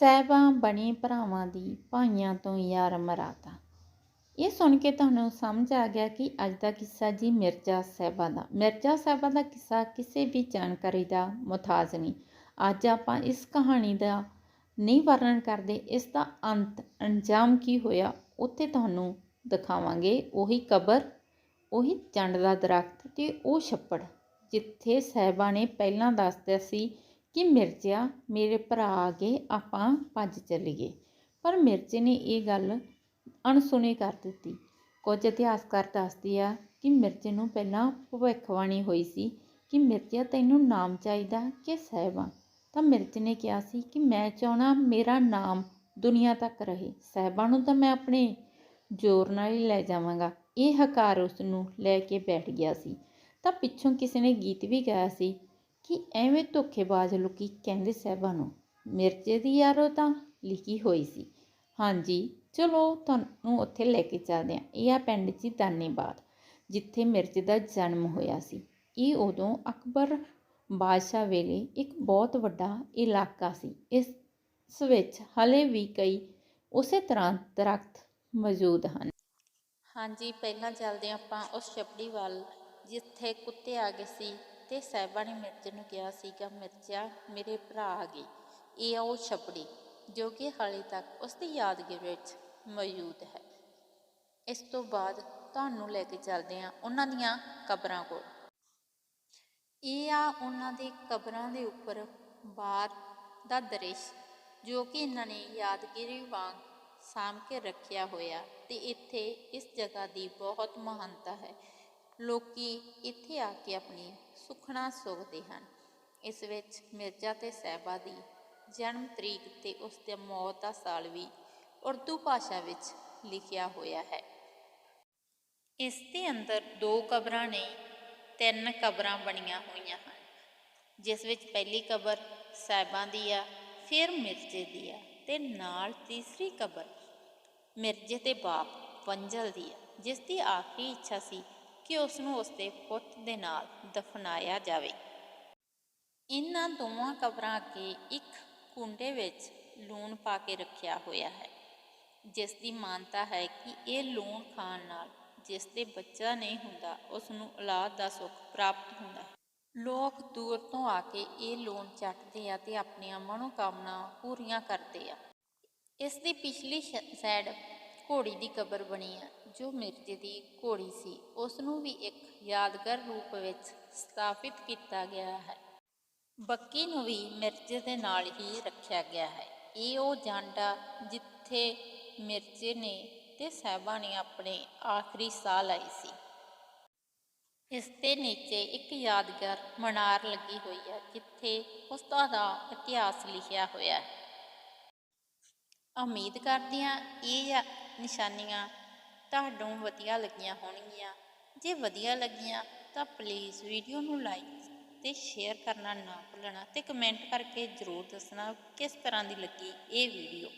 ਸਹਿਬਾਂ ਬਣੇ ਭਰਾਵਾਂ ਦੀ ਭਾਈਆਂ ਤੋਂ ਯਾਰ ਮਰਾਤਾ ਇਹ ਸੁਣ ਕੇ ਤੁਹਾਨੂੰ ਸਮਝ ਆ ਗਿਆ ਕਿ ਅੱਜ ਦਾ ਕਿੱਸਾ ਜੀ ਮਿਰਜ਼ਾ ਸਾਹਿਬਾ ਦਾ। ਮਿਰਜ਼ਾ ਸਾਹਿਬਾ ਦਾ ਕਿੱਸਾ ਕਿਸੇ ਵੀ ਜਾਣਕਾਰੀ ਦਾ ਮੁਤਾਜ ਨਹੀਂ। ਅੱਜ ਆਪਾਂ ਇਸ ਕਹਾਣੀ ਦਾ ਨਹੀਂ ਵਰਣਨ ਕਰਦੇ, ਇਸ ਦਾ ਅੰਤ, ਅੰਜਾਮ ਕੀ ਹੋਇਆ, ਉੱਥੇ ਤੁਹਾਨੂੰ ਦਿਖਾਵਾਂਗੇ। ਉਹੀ ਕਬਰ, ਉਹੀ ਚੰਡ ਦਾ ਦਰਖਤ ਤੇ ਉਹ ਛੱਪੜ, ਜਿੱਥੇ ਸਾਹਿਬਾ ਨੇ ਪਹਿਲਾਂ ਦੱਸਦਿਆ ਸੀ ਕਿ ਮਿਰਜ਼ਾ ਮੇਰੇ ਭਰਾ ਆ ਗਏ, ਆਪਾਂ ਭੱਜ ਚੱਲੀਏ। ਪਰ ਮਿਰਜ਼ੇ ਨੇ ਇਹ ਗੱਲ ਅਣਸੁਣੀ ਕਰ ਦਿੱਤੀ। ਕੁਝ ਇਤਿਹਾਸਕਾਰ ਦੱਸਦੇ ਆ ਕਿ ਮਿਰਜ਼ੇ ਨੂੰ ਪਹਿਲਾਂ ਭਵਿੱਖਬਾਣੀ ਹੋਈ ਸੀ ਕਿ ਮਿਰਜ਼ਾ ਤੈਨੂੰ ਨਾਮ ਚਾਹੀਦਾ ਕਿ ਸਾਹਿਬਾਂ ਤਾਂ ਮਿਰਜ਼ੇ ਨੇ ਕਿਹਾ ਸੀ ਕਿ ਮੈਂ ਚਾਹਣਾ ਮੇਰਾ ਨਾਮ ਦੁਨੀਆ ਤੱਕ ਰਹੇ। ਸਾਹਿਬਾਂ ਨੂੰ ਤਾਂ ਮੈਂ ਆਪਣੇ ਜ਼ੋਰ ਨਾਲ ਹੀ ਲੈ ਜਾਵਾਂਗਾ। ਇਹ ਹਕਾਰ ਉਸ ਨੂੰ ਲੈ ਕੇ ਬੈਠ ਗਿਆ ਸੀ। ਤਾਂ ਪਿੱਛੋਂ ਕਿਸੇ ਨੇ ਗੀਤ ਵੀ ਗਾਇਆ ਸੀ ਕਿ ਐਵੇਂ ਧੋਖੇਬਾਜ਼ ਲੋਕੀ ਕਹਿੰਦੇ ਸਾਹਿਬਾਂ ਨੂੰ, ਮਿਰਜ਼ੇ ਦੀ ਯਾਰੋ ਤਾਂ ਲਿਖੀ ਹੋਈ ਸੀ। ਹਾਂਜੀ, ਚਲੋ ਤੁਹਾਨੂੰ ਉੱਥੇ ਲੈ ਕੇ ਚੱਲਦੇ ਹਾਂ। ਇਹ ਆ ਪਿੰਡ ਜੀ ਦਾਨੇਬਾਦ, ਜਿੱਥੇ ਮਿਰਜ਼ੇ ਦਾ ਜਨਮ ਹੋਇਆ ਸੀ। ਇਹ ਉਦੋਂ ਅਕਬਰ ਬਾਦਸ਼ਾਹ ਵੇਲੇ ਇੱਕ ਬਹੁਤ ਵੱਡਾ ਇਲਾਕਾ ਸੀ। ਇਸ ਵਿੱਚ ਹਲੇ ਵੀ ਕਈ ਉਸੇ ਤਰ੍ਹਾਂ ਦਰਖਤ ਮੌਜੂਦ ਹਨ। ਹਾਂਜੀ, ਪਹਿਲਾਂ ਚੱਲਦੇ ਹਾਂ ਆਪਾਂ ਉਸ ਛਪੜੀ ਵੱਲ, ਜਿੱਥੇ ਕੁੱਤੇ ਆ ਗਏ ਸੀ। ਤੇ ਸਾਹਿਬਾ ਨੇ ਮਿਰਜ਼ੇ ਨੂੰ ਕਿਹਾ ਸੀਗਾ, ਮਿਰਚਾ ਮੇਰੇ ਭਰਾ ਆ ਗਈ ਇਹ ਆ ਉਹ ਛਪੜੀ, ਜੋ ਕਿ ਹਾਲੇ ਤੱਕ ਉਸ ਦੀ ਯਾਦਗਾਰ ਵਿੱਚ ਮੌਜੂਦ ਹੈ। ਇਸ ਤੋਂ ਬਾਅਦ ਤੁਹਾਨੂੰ ਲੈ ਕੇ ਚੱਲਦੇ ਹਾਂ ਉਹਨਾਂ ਦੀਆਂ ਕਬਰਾਂ ਕੋਲ। ਇਹ ਆ ਉਹਨਾਂ ਦੀ ਕਬਰਾਂ ਦੇ ਉੱਪਰ ਬਾਹਰ ਦਾ ਦ੍ਰਿਸ਼, ਜੋ ਕਿ ਇਹਨਾਂ ਨੇ ਯਾਦਗਿਰੀ ਵਾਂਗ ਸਾਂਭ ਕੇ ਰੱਖਿਆ ਹੋਇਆ ਤੇ ਇੱਥੇ ਇਸ ਜਗ੍ਹਾ ਦੀ ਬਹੁਤ ਮਹਾਨਤਾ ਹੈ। ਲੋਕੀ ਇੱਥੇ ਆ ਕੇ ਆਪਣੀ ਸੁਖਣਾ ਸੁਖਦੇ ਹਨ। ਇਸ ਵਿੱਚ ਮਿਰਜ਼ਾ ਤੇ ਸਹਿਬਾ ਦੀ ਜਨਮ ਤਰੀਕ ਤੇ ਉਸ ਦੇ ਮੌਤ ਦਾ ਸਾਲ ਵੀ ਉਰਦੂ ਭਾਸ਼ਾ ਵਿੱਚ ਲਿਖਿਆ ਹੋਇਆ ਹੈ। ਇਸ ਦੇ ਅੰਦਰ ਦੋ ਕਬਰਾਂ ਨੇ ਤਿੰਨ ਕਬਰਾਂ ਬਣੀਆਂ ਹੋਈਆਂ ਹਨ। ਜਿਸ ਵਿੱਚ ਪਹਿਲੀ ਕਬਰ ਸਾਹਿਬਾਂ ਦੀ ਆ, ਫਿਰ ਮਿਰਜ਼ੇ ਦੀ ਆ ਤੇ ਨਾਲ ਤੀਸਰੀ ਕਬਰ ਮਿਰਜ਼ੇ ਦੇ ਬਾਪ ਵੰਜਲ ਦੀ ਆ, ਜਿਸ ਦੀ ਆਖਰੀ ਇੱਛਾ ਸੀ ਕਿ ਉਸ ਨੂੰ ਉਸ ਦੇ ਪੁੱਤ ਦੇ ਨਾਲ ਦਫਨਾਇਆ ਜਾਵੇ। ਇਹਨਾਂ ਦੋਵਾਂ ਕਬਰਾਂ ਅੱਗੇ ਇੱਕ ਕੁੰਡੇ ਵਿੱਚ ਲੂਣ ਪਾ ਕੇ ਰੱਖਿਆ ਹੋਇਆ ਹੈ, ਜਿਸ ਦੀ ਮਾਨਤਾ ਹੈ ਕਿ ਇਹ ਲੂਣ ਖਾਣ ਨਾਲ ਜਿਸ ਦੇ ਬੱਚਾ ਨਹੀਂ ਹੁੰਦਾ ਉਸ ਨੂੰ ਔਲਾਦ ਦਾ ਸੁੱਖ ਪ੍ਰਾਪਤ ਹੁੰਦਾ ਹੈ। ਲੋਕ ਦੂਰ ਤੋਂ ਆ ਕੇ ਇਹ ਲੂਣ ਚੱਟਦੇ ਆ ਤੇ ਆਪਣੀਆਂ ਮਨੋਕਾਮਨਾ ਪੂਰੀਆਂ ਕਰਦੇ ਆ। ਇਸ ਦੀ ਪਿਛਲੀ ਸਾਈਡ ਘੋੜੀ ਦੀ ਕਬਰ ਬਣੀ ਹੈ, ਜੋ ਮਿਰਜ਼ੇ ਦੀ ਘੋੜੀ ਸੀ। ਉਸ ਨੂੰ ਵੀ ਇੱਕ ਯਾਦਗਾਰ ਰੂਪ ਵਿੱਚ ਸਥਾਪਿਤ ਕੀਤਾ ਗਿਆ ਹੈ। ਬੱਕੀ ਨੂੰ ਵੀ ਮਿਰਜ਼ੇ ਦੇ ਨਾਲ ਹੀ ਰੱਖਿਆ ਗਿਆ ਹੈ। ਇਹ ਉਹ ਜਾਂਡਾ ਜਿੱਥੇ ਮਿਰਜ਼ੇ ਨੇ ਤੇ ਸਾਹਿਬਾਂ ਨੇ ਆਪਣੇ ਆਖਰੀ ਸਾਹ ਲਾਈ ਸੀ। ਇਸ ਦੇ ਨੀਚੇ ਇੱਕ ਯਾਦਗਾਰ ਮਨਾਰ ਲੱਗੀ ਹੋਈ ਹੈ, ਜਿੱਥੇ ਉਸਦਾ ਦਾ ਇਤਿਹਾਸ ਲਿਖਿਆ ਹੋਇਆ ਹੈ। ਉਮੀਦ ਕਰਦੀ ਹਾਂ ਇਹ ਨਿਸ਼ਾਨੀਆਂ ਤੁਹਾਨੂੰ ਵਧੀਆ ਲੱਗੀਆਂ ਹੋਣਗੀਆਂ। ਜੇ ਵਧੀਆ ਲੱਗੀਆਂ ਤਾਂ ਪਲੀਜ਼ ਵੀਡੀਓ ਨੂੰ ਲਾਈਕ ਤੇ ਸ਼ੇਅਰ ਕਰਨਾ ਨਾ ਭੁੱਲਣਾ ਤੇ ਕਮੈਂਟ ਕਰਕੇ ਜ਼ਰੂਰ ਦੱਸਣਾ ਕਿਸ ਤਰ੍ਹਾਂ ਦੀ ਲੱਗੀ ਇਹ ਵੀਡੀਓ